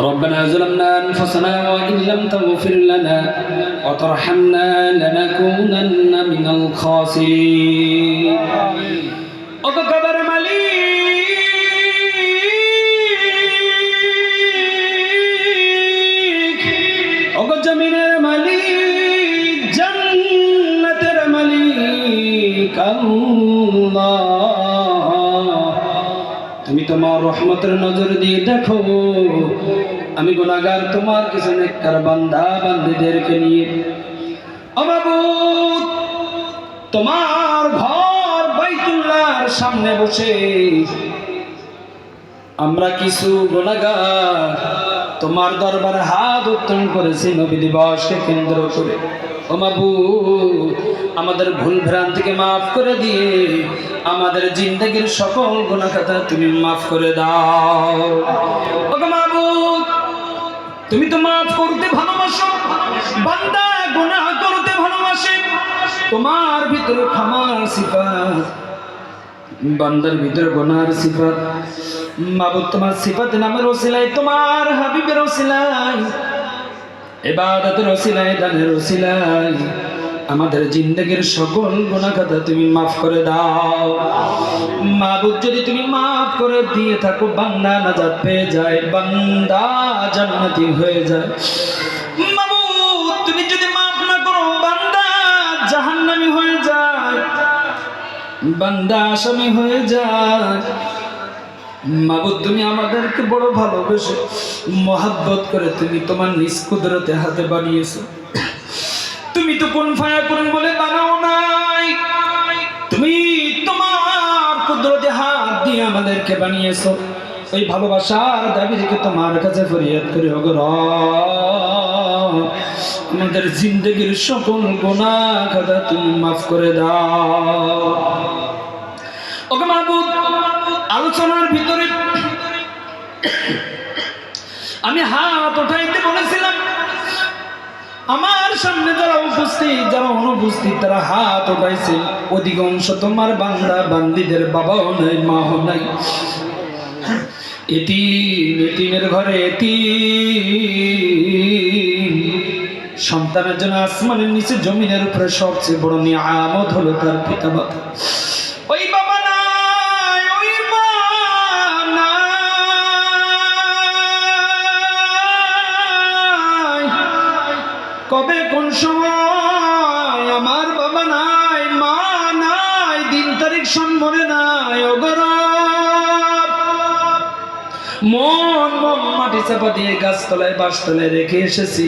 ربنا ظلمنا أنفسنا وإن لم تغفر لنا وترحمنا لنكونن من الخاسرين ওগো কবর মালিক ওগো জমিনের মালিক জান্নাতের মালিক আল্লাহ তুমি তোমার রহমতের নজর দিয়ে দেখো আমি গুনাহগার, তোমার কিছু নেককার বান্দা বান্দীদেরকে নিয়ে অবাবুত তোমার ঘর বাইতুল্লাহর সামনে বসে। আমরা কিছু গোনাগার তোমার দরবারে হাত উত্তোলন করেছি নবী দিবসকে কেন্দ্র করে। ও মাবু আমাদের ভুল ভ্রান্তিকে মাফ করে দিয়ে আমাদের জিন্দগির সকল গুণাখাতা তুমি মাফ করে দাও। ও মাবুদ তুমি তো মাফ করতে ভালোবাসো, বান্দা গুনাহ করতে ভালোবাসে। তোমার ভিতরে ক্ষমার সিফাত, বান্দার ভিতরে গোনার সিফাত। মাবুদ, তোমার সিফাত নামের ওসিলাই তোমার হাবিবের ওসিলাই এবাদতের ওসিলাই দানের ওসিলাই আমাদের জিন্দগির সকল গুণাখাতা তুমি মাফ করে দাও। মাবুদ যদি তুমি মাফ করে দিয়ে থাকো, বান্দা নাজাত পেয়ে যায়, বান্দা জান্নাতি হয়ে যায়। মাবুদ তুমি যদি মাফ না করো, বান্দা জাহান্নামী হয়ে যায়, বান্দা আসামি হয়ে যায়। মাবুদ তুমি আমাদেরকে বড় ভালোবেসে মহাব্বত করে তুমি তোমার নিজ কুদরতে হাতে বানিয়েছো। তুমি তো কোন ফায়া করুন বলে বানাও নাই। তুমি তোমার কুদরতে হাত দিয়ে আমাদেরকে বানিয়েছো। ওই ভালোবাসার দাবি রেখে তোমার কাছে ফরিয়াদ করে অগর আমাদের জিন্দগির সকল গোনা খাতা তুমি মাফ করে দাও। ওকে মাহবুব, আলোচনার ভিতরে আমি হাত উঠাইতে বলেছিলাম আমার সামনে যারা উপস্থিত, যারা অনুপস্থিত, তারা হাত উঠাইছে। অধিকাংশ তোমার বান্দা বান্দিদের বাবাও নাই, মাও নাই। এতিম এতিমের ঘরে এতিম সন্তানের জন্য আসমানের নিচে জমিনের উপরে সবচেয়ে বড় নিয়ামত হলো তার পিতা মাতা মন মন মাটি চাপা দিয়ে গাছতলায় বাসতলায় রেখে এসেছি।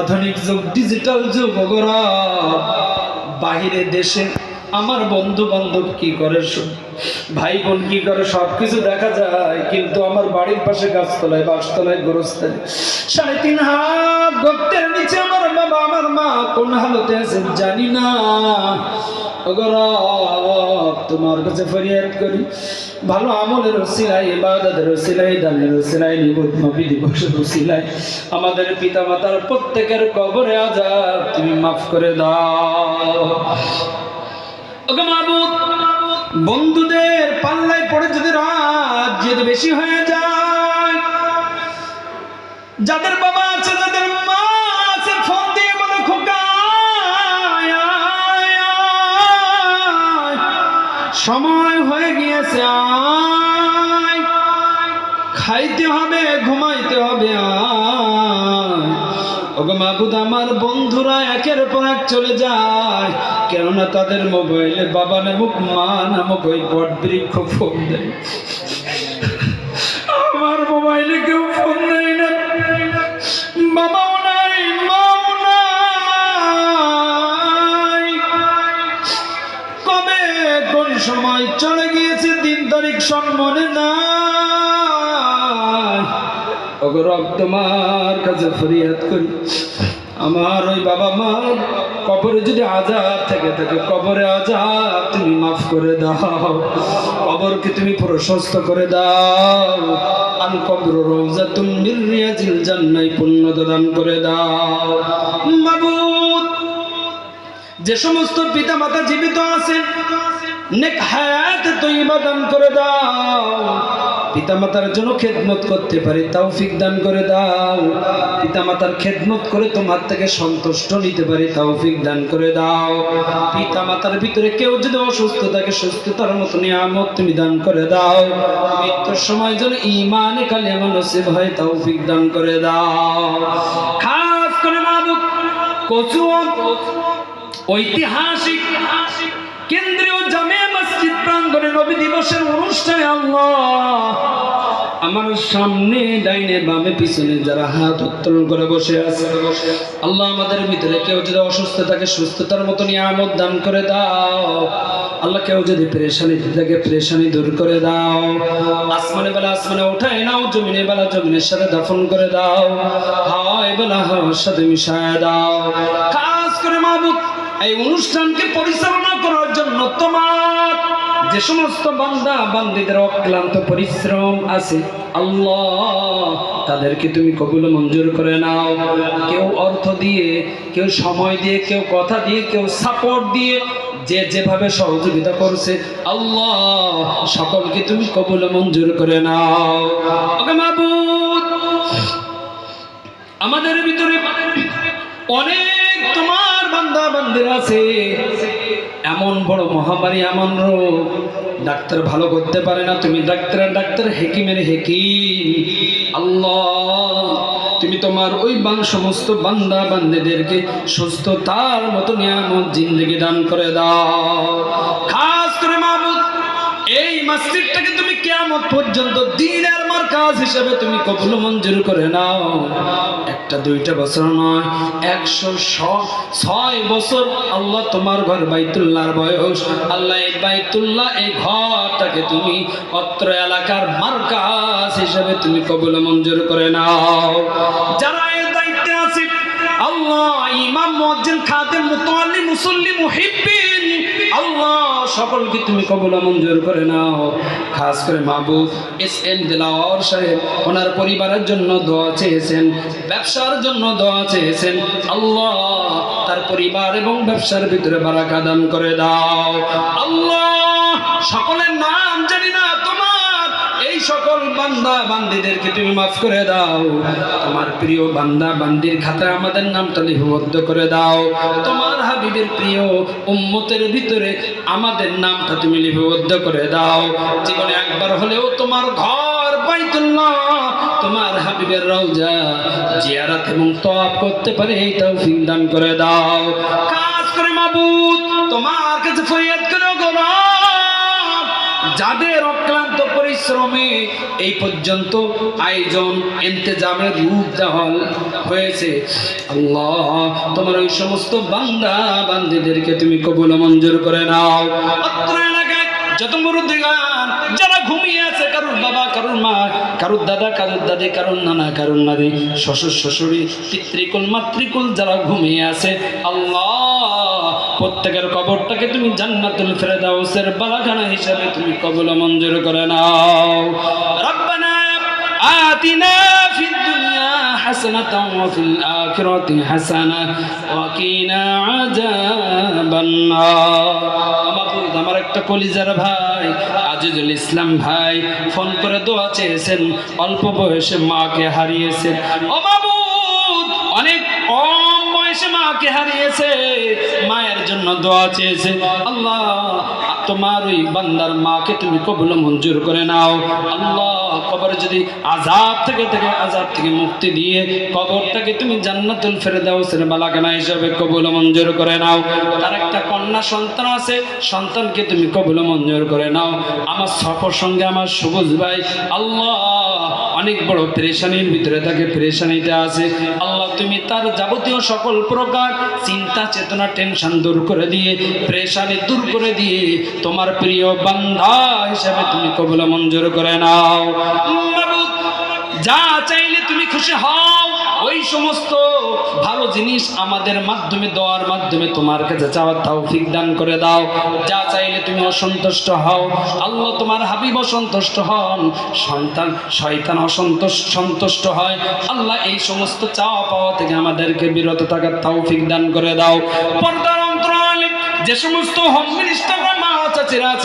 আধুনিক যুগ ডিজিটাল যুগ বাহিরে দেশে আমার বন্ধু বান্ধব কি করে ভাই বোন কি করে সব কিছু দেখা যায়, কিন্তু আমার বাড়ির পাশে গাছতলায়, বাসতলায় গোরস্থানে। সাড়ে তিন হাত গর্তের নিচে আমার বাবা, আমার মা, কোন হালতে আছে জানি না। তোমার কাছে ফরিয়াদ করি। ভালো আমলের ওসিলাই ইবাদতের ওসিলাই দানের ওসিলাই নিবুদ নবী দিবসের ওসিলাই আমাদের পিতা মাতার প্রত্যেকের কবরে আজাব তুমি মাফ করে দাও। ওকে বন্ধুদের পাল্লায় পড়ে যদি রাত যদি বেশি হয়ে যায়, যাদের বাবা আছে, যাদের আছে বলে। সময় হয়ে গিয়েছে খাইতে হবে, ঘুমাইতে হবে, আয় ওগো মাহবুদ আমার বন্ধুরা একের পর এক চলে যায়। কেননা তাদের মোবাইলে বাবা নামক মা নামক ওই বট বৃক্ষ ফোন দেয়। আমার মোবাইলে কেউ ফোন দেয় না। বাবাও নাই, মাও নাই। কবে কোন সময় চলে গিয়েছে দিন তারিখ সম্মনে নাই। ওগো রব তোমার কাছে ফরিয়াদ করি। আমার ওই বাবা মা, কবরে যদি আজাব থেকে থাকে, কবরে আজাব তুমি মাফ করে দাও। কবরকে তুমি প্রশস্ত করে দাও। আল কবর রোজা তুমি জান্নাই পুণ্য দান করে দাও। মাবুদ, যে সমস্ত পিতা মাতা জীবিত আছেন নেক হায়াত তৈবা দান করে দাও। পিতামাতার জন্য খেদমত করতে পারি, তৌফিক দান করে দাও। পিতামাতার খেদমত করে তোমার থেকে সন্তুষ্ট নিতে পারি, তৌফিক দান করে দাও। পিতামাতার ভিতরে কেউ যদি অসুস্থ থাকে, সুস্থতার মতো নিয়ামত তুমি দান করে দাও। মৃত্যুর সময় যেন ইমানে কালে নসিব হয়, তৌফিক দান করে দাও। খাস করে মাবুক কচুয়া ঐতিহাসিক কেন্দ্রীয় জামে মসজিদ প্রাঙ্গণে নবী দিবসের অনুষ্ঠানে আল্লাহ। আমার সামনে ডাইনে বামে পিছনে যারা হাত উত্তোলন করে বসে আছে, আল্লাহ আমাদের ভিতরে কেউ যদি অসুস্থ থাকে, সুস্থতার মতো নিয়ামত দান করে দাও। আল্লাহ কেউ যদি পেরেশানি থাকে, পেরেশানি দূর করে দাও। আসমানে বেলা আসমানে ওঠায় নাও, জমিনে বেলা জমিনের সাথে দাফন করে দাও। হয় বেলা হাওয়ার সাথে মিশায় দাও। কাজ করে মাহবুব, এই অনুষ্ঠানকে পরিচালনা জন্য তোমার যে সমস্ত বান্দা বান্দিদের অক্লান্ত পরিশ্রম আছে, আল্লাহ তাদেরকে তুমি কবুল মঞ্জুর করে নাও। কেউ অর্থ দিয়ে, কেউ সময় দিয়ে, কেউ কথা দিয়ে, কেউ সাপোর্ট দিয়ে যে যেভাবে সহযোগিতা করছে, আল্লাহ সকলকে তুমি কবুল মঞ্জুর করে নাও। আমাদের ভিতরে অনেক তোমার বান্দা বান্দির আছে। এমন বড় মহামারী, এমন রোগ। ডাক্তার ভালো করতে পারে না, তুমি ডাক্তার ডাক্তার হেকিমের হেকিম। আল্লাহ, তুমি তোমার ওই বান সমস্ত বান্দা, বান্দিদেরকে সুস্থ তার মতো নিয়ামত জিন্দগি দান করে দাও। খাস করে মাহবুব এই মসজিদটাকে তুমি কেমন পর্যন্ত দিনের মার কাজ হিসেবে তুমি কবুল মঞ্জুর করে নাও। একটা, দুইটা বছর নয়, একশো ছয় বছর আল্লাহ তোমার ঘর বাইতুল্লাহর বয়স। আল্লাহ এই বাইতুল্লাহ, এই ঘরটাকে তুমি অত্র এলাকার মার কাজ হিসেবে তুমি কবুল মঞ্জুর করে নাও। যারা এর দায়িত্বে আছে, আল্লাহ, ইমাম, মুয়াজ্জিন, খাদেম মুতাল্লি মুসল্লি, মুহিব্বিন, আল্লাহ সকলকে তুমি কবুলা মঞ্জুর করে নাও। খাস করে মাহবুব এস এম দিলাওয়ার সাহেব, ওনার পরিবারের জন্য দোয়া চেয়েছেন, ব্যবসার জন্য দোয়া চেয়েছেন। আল্লাহ তার পরিবার এবং ব্যবসার ভিতরে বারাকা দান করে দাও। আল্লাহ, সকলের নাম জানি না বান্দা বান্দিদেরকে তুমি মাফ করে দাও। তোমার প্রিয় বান্দা বান্দির খাতায় আমাদের নামটা লিপিবদ্ধ করে দাও। তোমার হাবিবের প্রিয় উম্মতের ভিতরে আমাদের নামটা তুমি লিপিবদ্ধ করে দাও। জীবনে একবার হলেও তোমার ঘর বাইতুল্লাহ, তোমার হাবিবের রওজা জিয়ারাত এবং তওয়াব করতে পারে এই তৌফিক দান করে দাও। কাজ করে মাবুদ, তোমার কাছে ফরিয়াদ করে গো যাদের অক্লান্ত পরিশ্রমে এই পর্যন্ত আয়োজন, ইন্তেজামের রূপ দেওয়া হয়েছে। আল্লাহ, তোমার ওই সমস্ত বান্দা বান্দিদেরকে তুমি কবুল মঞ্জুর করে নাও। অত্র যত মুরুদ্দিগান যারা ঘুমিয়ে আছে, কারুর বাবা, কারুর মা, কারুর দাদা, কারুর দাদি, কারুর নানা, কারুর নাদি শ্বশুর, শ্বশুরি, পিতৃকুল, মাতৃকুল যারা ঘুমিয়ে আছে, আল্লাহ প্রত্যেকের কবরটাকে তুমি জান্নাতুল ফেরদাউসের বালাখানা হিসাবে তুমি কবুল মঞ্জুর করে নাও। রব্বানা আতিনা ফিদ দুনিয়া হাসানাতাও ওয়া ফিল আখিরাতি হাসানা ওয়া কিনা আযাবান নার আমার একটা কলিজার ভাই, আজিজুল ইসলাম ভাই, ফোন করে দোয়া চেয়েছেন, অল্প বয়সে মাকে হারিয়েছেন। ও মাহবুব অনেক কম বয়সে মাকে হারিয়েছে, মায়ের জন্য দোয়া চেয়েছে। আল্লাহ, তোমার ওই বান্দার মাকে তুমি কবুল মঞ্জুর করে নাও। আল্লাহ, কবর যদি আজাব থেকে থেকে আজাব থেকে মুক্তি দিয়ে কবরটাকে তুমি জান্নাতুল ফেরদাউসের বালাখানা হিসাবে কবুল মঞ্জুর করে নাও। তার একটা কন্যা সন্তান আছে, সন্তানকে তুমি কবুল মঞ্জুর করে নাও। আমার সফর সঙ্গে আমার সবুজ ভাই, আল্লাহ অনেক বড় পেরেশানির ভিতরে থাকে পেরেশানিতে আসে আল্লাহ, তুমি তার যাবতীয় সকল প্রকার চিন্তা, চেতনা, টেনশন দূর করে দিয়ে, পেরেশানি দূর করে দিয়ে তোমার প্রিয় বান্ধা হিসেবে তুমি কবুল মঞ্জুর করে নাও। যা চাইলে তুমি খুশি হও। ওই সমস্ত ভালো জিনিস আমাদের মাধ্যমে দেওয়ার মাধ্যমে তোমার কাছে চাওয়ার তৌফিক দান করে দাও। যা চাইলে তুমি অসন্তুষ্ট হও। আল্লাহ তোমার হাবিব অসন্তুষ্ট হন। সন্তান, শয়তান অসন্তুষ্ট, সন্তুষ্ট হয়। আল্লাহ এই সমস্ত চাওয়া পাওয়া থেকে আমাদেরকে বিরত থাকার তৌফিক দান করে দাও। পর্দার অন্তরালে যে সমস্ত হোম মিনিস্টাররা মা চাচিরা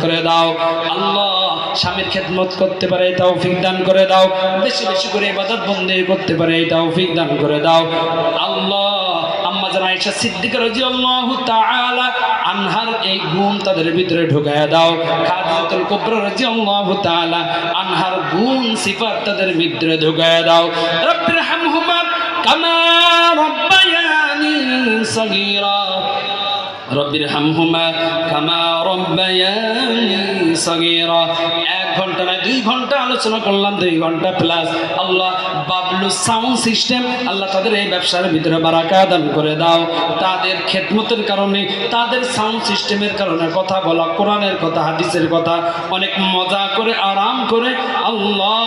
করে দাও। আল্লাহ করতে পারে করে দাও। করে বন্দী করতে পারে করে দাও। আল্লাহ আম্মা আনহার এই গুণ তাদের ভিতরে ঢুকায়া দাও। আনহার গুণ সিফাত তাদের ভিতরে ঢুকায়া দাও। কামা রব্বির হামহুমা কামা রব্বায়ানি সগীরা। এক ঘণ্টা না দুই ঘণ্টা আলোচনা করলাম, দুই ঘণ্টা প্লাস আল্লাহ বাবলু সাউন্ড সিস্টেম আল্লাহ তাদের এই ব্যবসার ভিতরে বারাকা দান করে দাও। তাদের খেদমতের কারণে, তাদের সাউন্ড সিস্টেমের কারণে কথা বলা, কোরআনের কথা, হাদিসের কথা, অনেক মজা করে, আরাম করে আল্লাহ